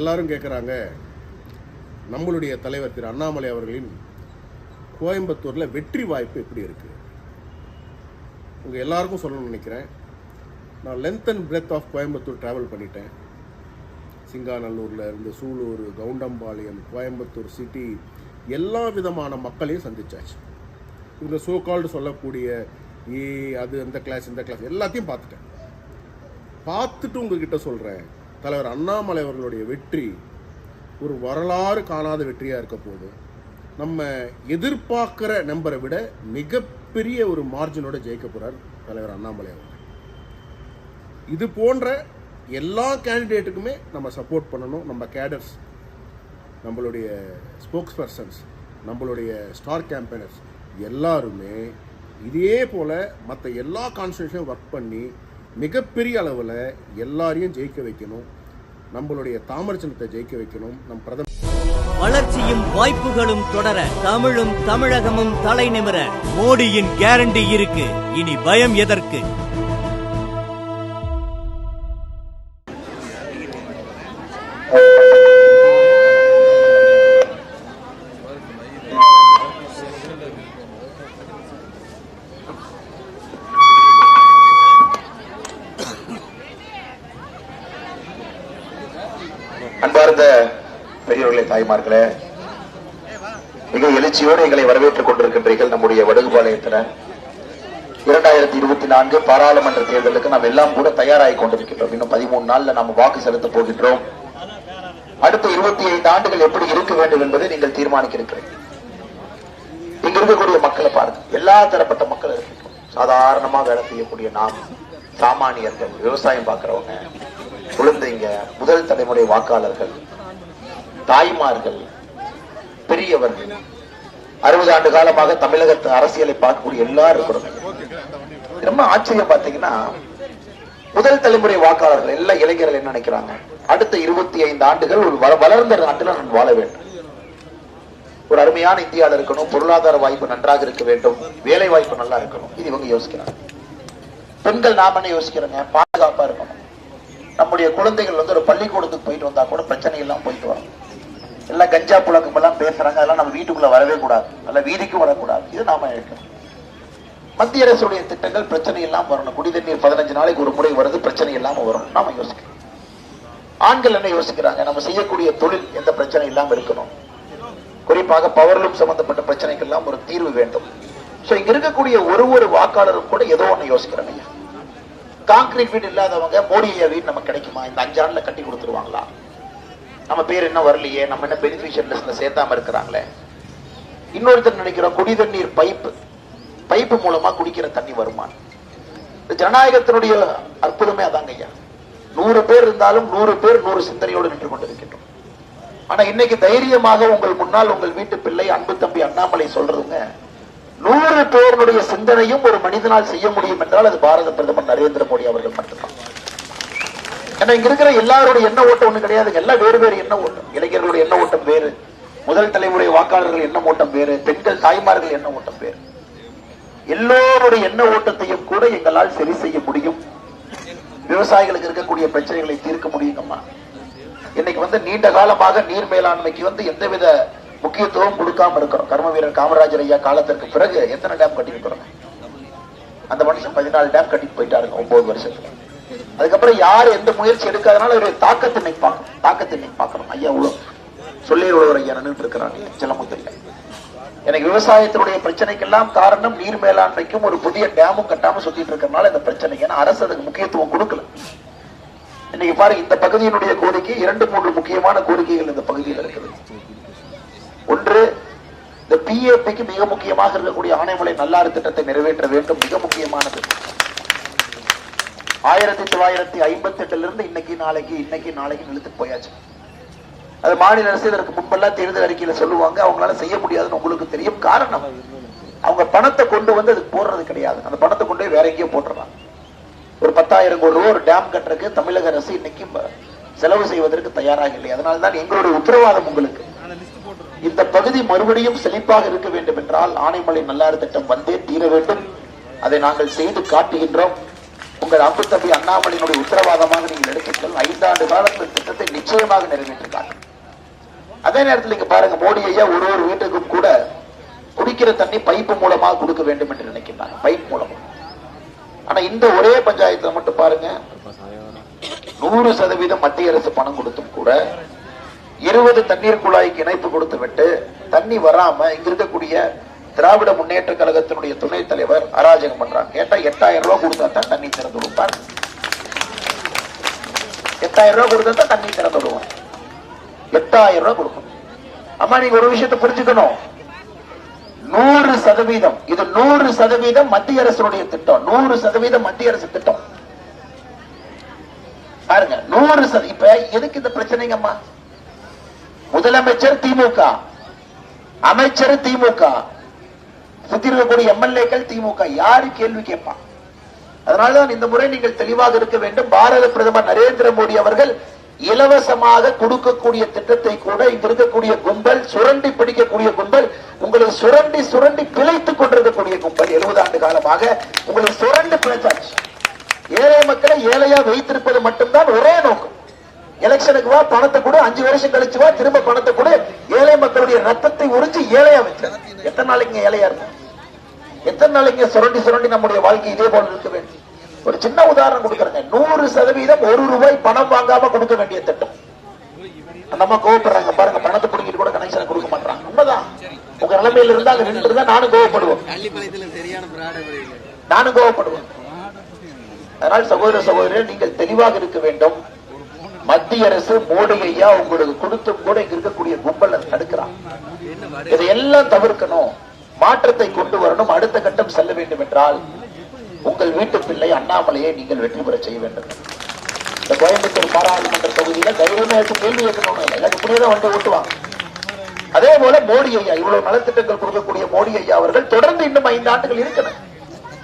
எல்லாரும் கேட்குறாங்க நம்மளுடைய தலைவர் திரு அண்ணாமலை அவர்களின் கோயம்புத்தூரில் வெற்றி வாய்ப்பு எப்படி இருக்குது உங்கள் எல்லாருக்கும் சொல்லணும்னு நினைக்கிறேன். நான் length and breadth of Coimbatore travel பண்ணிட்டேன். சிங்காநல்லூரில் இருந்து சூலூர் கவுண்டம்பாளையம் கோயம்புத்தூர் சிட்டி எல்லா விதமான மக்களையும் சந்திச்சாச்சு. இந்த சோ கால்டு சொல்லக்கூடிய ஏ அது அந்த கிளாஸ் இந்த கிளாஸ் எல்லாத்தையும் பார்த்துட்டேன். பார்த்துட்டு உங்ககிட்ட சொல்கிறேன் தலைவர் அண்ணாமலை அவர்களுடைய வெற்றி ஒரு வரலாறு காணாத வெற்றியாக இருக்க போது நம்ம எதிர்பார்க்குற நம்பரை விட மிகப்பெரிய ஒரு மார்ஜினோட ஜெயிக்க போகிறார் தலைவர் அண்ணாமலை அவர்கள். இது போன்ற எல்லா கேண்டிடேட்டுக்குமே நம்ம சப்போர்ட் பண்ணணும். நம்ம கேடர்ஸ் நம்மளுடைய ஸ்போக்ஸ் பர்சன்ஸ் நம்மளுடைய ஸ்டார் கேம்பெயினர்ஸ் எல்லாருமே இதே போல் மற்ற எல்லா கான்ஸ்டியூஷனையும் ஒர்க் பண்ணி மிகப்பெரிய அளவில் எல்லாரையும் ஜெயிக்க வைக்கணும். நம்மளுடைய தாமரச்சனத்தை ஜெயிக்க வைக்கணும். நம் பிரதமர் வளர்ச்சியும் வாய்ப்புகளும் தொடர தமிழும் தமிழகமும் தலை நிமிர மோடியின் கேரண்டி இருக்கு. இனி பயம் எதற்கு? அன்பார்ந்த பெரியவர்களே தாய்மார்களே மிக எழுச்சியோடு எங்களை வரவேற்றுக் கொண்டிருக்கின்றீர்கள் நம்முடைய வடுகுபாளையத்தில். இரண்டாயிரத்தி இருபத்தி நான்கு பாராளுமன்ற தேர்தலுக்கு நாம் எல்லாம் கூட தயாராகி கொண்டிருக்கின்றோம். இன்னும் பதிமூணு நாள்ல நாம் வாக்கு செலுத்த போகின்றோம். அடுத்த இருபத்தி ஐந்து ஆண்டுகள் எப்படி இருக்க வேண்டும் என்பதை நீங்கள் தீர்மானிக்க இருக்கிறீர்கள் இங்க இருக்கக்கூடிய மக்களை பாருங்க. எல்லா தரப்பட்ட மக்கள் இருக்கு சாதாரணமா வேலை செய்யக்கூடிய நாம் சாமானியர்கள் விவசாயம் பார்க்கிறவங்க குழந்தைங்க முதல் தலைமுறை வாக்காளர்கள் தாய்மார்கள் பெரியவர்கள். அறுபது ஆண்டு காலமாக தமிழகத்து அரசியலை பார்க்கக்கூடிய எல்லாரும் இருக்கிறோம். ரொம்ப ஆச்சரியம் பார்த்தீங்கன்னா முதல் தலைமுறை வாக்காளர்கள் எல்லா இளைஞர்கள் என்ன நினைக்கிறாங்க? அடுத்த இருபத்தி ஐந்து ஆண்டுகள் ஒரு வளர்ந்த நாட்டில் நான் வாழ வேண்டும். ஒரு அருமையான இந்தியாவில் இருக்கணும் பொருளாதார வாய்ப்பு நன்றாக இருக்க வேண்டும் வேலை வாய்ப்பு நல்லா இருக்கணும். இது இவங்க யோசிக்கிறாங்க. பெண்கள் நாம என்ன யோசிக்கிறோங்க? பாதுகாப்பா இருக்கணும். நம்முடைய குழந்தைகள் வந்து ஒரு பள்ளிக்கூடத்துக்கு போயிட்டு வந்தா கூட பிரச்சனை எல்லாம் போயிட்டு வரும். எல்லாம் கஞ்சா புழக்கம் எல்லாம் பேசுறாங்க அதெல்லாம் நம்ம வீட்டுக்குள்ள வரவே கூடாது. அல்ல வீதிக்கும் வரக்கூடாது. இது நாம எடுக்கணும். மத்திய அரசுடைய திட்டங்கள் பிரச்சனை இல்லாம வரணும். குடி தண்ணீர் பதினஞ்சு நாளைக்கு ஒரு முறை வருது பிரச்சனை இல்லாம வரும். நாம யோசிக்கணும். ஆண்கள் என்ன யோசிக்கிறாங்க? நம்ம செய்யக்கூடிய தொழில் எந்த பிரச்சனை இல்லாம இருக்கணும்? குறிப்பாக பவர்லூம் சம்பந்தப்பட்ட பிரச்சனைக்கெல்லாம் ஒரு தீர்வு வேண்டும். சோ இங்க இருக்கக்கூடிய ஒரு ஒரு வாக்காளரும் கூட ஏதோ ஒண்ணு யோசிக்கிறாங்க. ஐயா கான்கிரீட் வீடு இல்லாதவங்க மோடி ஐயா வீடு நமக்கு கிடைக்குமா? இந்த அஞ்சாண்டுல கட்டி கொடுத்துருவாங்களா? நம்ம பேர் என்ன வரலையே. நம்ம என்ன பெனிஃபிஷியர் லிஸ்ட்ல சேர்த்தாம இருக்கிறாங்களே? இன்னொருத்தர் நினைக்கிறோம் குடி தண்ணீர் பைப்பு. பைப்பு மூலமா குடிக்கிற தண்ணி வருமா இந்த ஜனநாயகத்தினுடைய அற்புதமே அதாங்க ஐயா. நூறு பேர் இருந்தாலும் நூறு பேர் நூறு சிந்தனையோடு நின்று கொண்டிருக்கின்றோம். ஆனா இன்னைக்கு தைரியமாக உங்கள் முன்னால் உங்கள் வீட்டு பிள்ளை அன்பு தம்பி அண்ணாமலை சொல்றதுங்க நூறு பேருடைய சிந்தனையும் ஒரு மனிதனால் செய்ய முடியும் என்றால் அது பாரத பிரதமர் நரேந்திர மோடி அவர்கள் மட்டும்தான். ஏன்னா இங்க இருக்கிற எல்லாருடைய எண்ண ஓட்டம் ஒண்ணு கிடையாது. எல்லாம் வேறு வேறு எண்ண ஓட்டம். இளைஞர்களுடைய எண்ண ஓட்டம் வேறு. முதல் தலைமுறை வாக்காளர்கள் எண்ண ஓட்டம் வேறு. பெண்கள் தாய்மார்கள் எண்ண ஓட்டம் வேறு. எல்லோருடைய எண்ண ஓட்டத்தையும் கூட எங்களால் சரி செய்ய முடியும். விவசாயிகளுக்கு இருக்கக்கூடிய பிரச்சனைகளை தீர்க்க முடியுங்கம்மா. இன்னைக்கு வந்து நீண்ட காலமாக நீர் மேலாண்மைக்கு வந்து எந்தவித முக்கியத்துவம் கொடுக்காம இருக்கிறோம். கர்ம வீரர் காமராஜர் ஐயா காலத்திற்கு பிறகு எத்தனை டேம் கட்டிருக்கிறோம் அந்த மனுஷன் பதினாலு டேம் கட்டிட்டு போயிட்டாருங்க ஒன்பது வருஷத்துல. அதுக்கப்புறம் யார் எந்த முயற்சி எடுக்காதனால ஒரு தாக்கத்தை நிற்பாங்க தாக்கத்தை இன்னைக்கு ஐயா உழவு சொல்லி உள்ளவர் ஐயா நின்றுட்டு இருக்கிறாங்க சிலமுத்திரில எனக்கு விவசாயத்தினுடைய பிரச்சனைக்கெல்லாம் காரணம் நீர் மேலாண்மைக்கும் ஒரு புதிய டேமும் கட்டாம சுத்திட்டு இருக்கிறனால இந்த பிரச்சனை. ஏன்னா அரசு அதுக்கு முக்கியத்துவம் கொடுக்கல. இன்னைக்கு பாருங்க இந்த பகுதியினுடைய கோரிக்கை இரண்டு மூன்று முக்கியமான கோரிக்கைகள் இந்த பகுதியில் இருக்குது. ஒன்று இந்த பிஏபிக்கு மிக முக்கியமாக இருக்கக்கூடிய ஆணைமலை நல்லாறு திட்டத்தை நிறைவேற்ற வேண்டும். மிக முக்கியமானது. ஆயிரத்தி தொள்ளாயிரத்தி ஐம்பத்தி எட்டுல இருந்து இன்னைக்கு நாளைக்கு இன்னைக்கு நாளைக்கு நிறுத்துட்டு போயாச்சு. அது மாநில அரசு இதற்கு முன்பெல்லாம் தேர்தல் அறிக்கையில சொல்லுவாங்க. அவங்களால செய்ய முடியாதுன்னு உங்களுக்கு தெரியும். காரணம் அவங்க பணத்தை கொண்டு வந்து அதுக்கு போடுறது கிடையாது. அந்த பணத்தை கொண்டு போய் வேற எங்கேயோ போட்டுறாங்க. ஒரு பத்தாயிரம் கோடி ரூபா ஒரு டேம் கட்டுறதுக்கு தமிழக அரசு இன்னைக்கு செலவு செய்வதற்கு தயாராக இல்லை. அதனால தான் எங்களுடைய உத்தரவாதம் உங்களுக்கு. இந்த பகுதி மறுபடியும் செழிப்பாக இருக்க வேண்டும் என்றால் ஆனைமலை நல்லாறு திட்டம் வந்தே தீர வேண்டும். அதை நாங்கள் செய்து காட்டுகின்றோம். உங்கள் அம்பு தம்பி அண்ணாமலையினுடைய உத்தரவாதமாக நீங்கள் எடுத்துக்கள். ஐந்தாண்டு காலத்தில் திட்டத்தை நிச்சயமாக நிறைவேற்றிருக்காங்க அதே நேரத்தில் இங்க பாருங்க மோடி ஐயா ஒரு ஒரு வீட்டுக்கும் கூட குடிக்கிற தண்ணி பைப்பு மூலமாக கொடுக்க வேண்டும் என்று நினைக்கிறாங்க பைப் மூலமா. ஆனா இந்த ஒரே பஞ்சாயத்துல மட்டும் பாருங்க நூறு சதவீதம் மத்திய அரசு பணம் கொடுத்தும் கூட இருபது தண்ணீர் குழாய்க்கு இணைப்பு கொடுத்து விட்டு தண்ணி வராம இங்க இருக்கக்கூடிய திராவிட முன்னேற்ற கழகத்தினுடைய துணைத் தலைவர் அராஜகம் பண்றாங்க. கேட்டா எட்டாயிரம் ரூபாய் கொடுத்தா தான் தண்ணி திறந்து கொடுப்பார் எட்டாயிரம் ரூபாய் கொடுத்தா தான் தண்ணி திறந்து விடுவாங்க எட்டாயிரம் ரூபாய் கொடுக்கணும். அம்மா நீங்க ஒரு விஷயத்தை புரிஞ்சுக்கணும். நூறு சதவீதம் இது நூறு சதவீதம் மத்திய அரசுடைய திட்டம். நூறு சதவீதம் மத்திய அரசு திட்டம். பாருங்க நூறு சதவீதம் இப்ப எதுக்கு இந்த பிரச்சனைங்கம்மா? முதலமைச்சர் திமுக அமைச்சர் திமுக சுத்திருக்கக்கூடிய எம்எல்ஏக்கள் திமுக யாரு கேள்வி கேட்பான்? அதனாலதான் இந்த முறை நீங்கள் தெளிவாக இருக்க வேண்டும். பாரத பிரதமர் நரேந்திர மோடி அவர்கள் இலவசமாக கொடுக்கக்கூடிய திட்டத்தை கூட இங்க இருக்கக்கூடிய கும்பல் சுரண்டி பிடிக்கக்கூடிய கும்பல் உங்களை சுரண்டி சுரண்டி பிழைத்துக் கொண்டிருக்கக்கூடிய கும்பல் எழுபது ஆண்டு காலமாக உங்களை சுரண்டி பிழைச்சாச்சு. ஏழை மக்களை ஏழையா வைத்திருப்பது மட்டும்தான் ஒரே நோக்கம். எலெக்ஷனுக்கு வா பணத்தை கொடு அஞ்சு வருஷம் கழிச்சு வா திரும்ப பணத்தை கொடு. ஏழை மக்களுடைய ரத்தத்தை உறிஞ்சி ஏழையா வச்சு எத்தனை நாளைக்கு ஏழையா இருக்கும் எத்தனை நாளைக்கு சுரண்டி சுரண்டி நம்முடைய வாழ்க்கை இதே போல இருக்க வேண்டும் ஒரு சின்ன உதாரணம் கொடுக்கறேங்க. நூறு சதவீதம் ஒரு ரூபாய் பணம் வாங்காம கொடுக்க வேண்டிய திட்டம். அந்த அம்மா கோவப்படுறாங்க. பாருங்க பணத்தை பிடிங்கிட்டு கூட கனெக்ஷன் கொடுக்க மாட்டாங்க உண்மைதான். உங்க நிலைமையில இருந்தா அங்க நின்று இருந்தா நானும் கோவப்படுவோம் நானும் கோவப்படுவேன். அதனால் சகோதர சகோதரர் நீங்கள் தெளிவாக இருக்க வேண்டும். மத்திய அரசு மோடி ஐயா உங்களுக்கு கொடுத்தும் கூட இங்க இருக்கக்கூடிய கும்பல் தடுக்கிறான். இதையெல்லாம் தவிர்க்கணும். மாற்றத்தை கொண்டு வரணும். அடுத்த கட்டம் செல்ல வேண்டும் என்றால் உங்கள் வீட்டு பிள்ளை அண்ணாமலையை நீங்கள் வெற்றி பெற செய்ய வேண்டும். இந்த கோயம்புத்தூர் பாராளுமன்ற தொகுதியில தைரியமா எடுத்து கேள்வி கேட்கணும் வந்து ஓட்டுவாங்க. அதே போல மோடி ஐயா இவ்வளவு நலத்திட்டங்கள் கொடுக்கக்கூடிய மோடி ஐயா அவர்கள் தொடர்ந்து இன்னும் ஐந்து ஆண்டுகள் இருக்கணும்.